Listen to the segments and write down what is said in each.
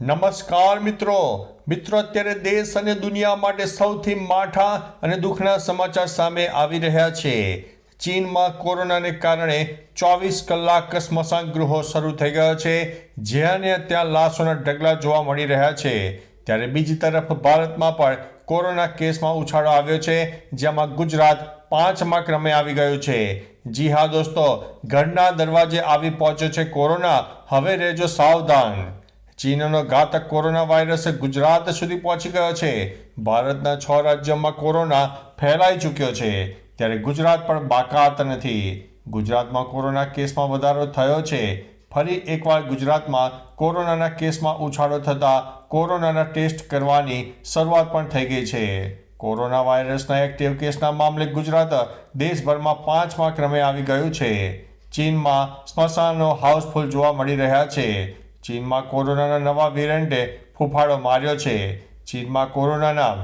નમસ્કાર મિત્રો. મિત્રો, અત્યારે દેશ અને દુનિયા માટે સૌથી માઠા અને દુઃખના સમાચાર સામે આવી રહ્યા છે. ચીનમાં કોરોનાને કારણે ચોવીસ કલાક સ્મશાન ગૃહો શરૂ થઈ ગયા છે. જ્યાં ત્યાં લાશોના ઢગલા જોવા મળી રહ્યા છે. ત્યારે બીજી તરફ ભારતમાં પણ કોરોના કેસમાં ઉછાળો આવ્યો છે, જેમાં ગુજરાત પાંચમા ક્રમે આવી ગયું છે. જી હા દોસ્તો, ઘરના દરવાજે આવી પહોંચ્યો છે કોરોના. હવે રહેજો સાવધાન. ચીનનો ઘાતક કોરોના વાયરસ ગુજરાત સુધી પહોંચી ગયો છે. ભારતના છ રાજ્યોમાં કોરોના ફેલાઈ ચૂક્યો છે. ત્યારે ગુજરાત પણ બાકાત નથી. ગુજરાતમાં કોરોના કેસમાં વધારો થયો છે. ફરી એકવાર ગુજરાતમાં કોરોનાના કેસમાં ઉછાળો થતાં કોરોનાના ટેસ્ટ કરવાની શરૂઆત પણ થઈ ગઈ છે. કોરોના વાયરસના એક્ટિવ કેસના મામલે ગુજરાત દેશભરમાં પાંચમા ક્રમે આવી ગયું છે. ચીનમાં સ્મશાનો હાઉસફુલ જોવા મળી રહ્યા છે. ચીનમાં કોરોનાના નવા વેરિયન્ટે ફૂફાડો માર્યો છે. ચીનમાં કોરોનાના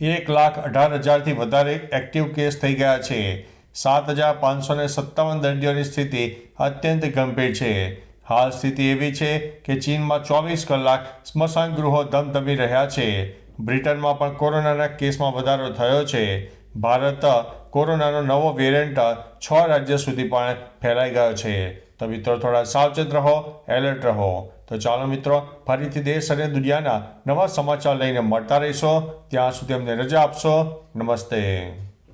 એક લાખ અઢાર હજારથી વધારે એક્ટિવ કેસ થઈ ગયા છે. સાત હજાર પાંચસો ને સત્તાવન દર્દીઓની સ્થિતિ અત્યંત ગંભીર છે. હાલ સ્થિતિ એવી છે કે ચીનમાં ચોવીસ કલાક સ્મશાન ગૃહો ધમધમી રહ્યા છે. બ્રિટનમાં પણ કોરોનાના કેસમાં વધારો થયો છે. ભારત કોરોનાનો નવો વેરિયન્ટ છ રાજ્ય સુધી પણ ફેલાઈ ગયો છે. તો મિત્રો થોડા સાવચેત રહો એલર્ટ રહો. તો ચાલો મિત્રો, ફરીથી દેશ અને દુનિયાના નવા સમાચાર લઈને મળતા રહીશો. ત્યાં સુધી અમને રજા આપશો. નમસ્તે.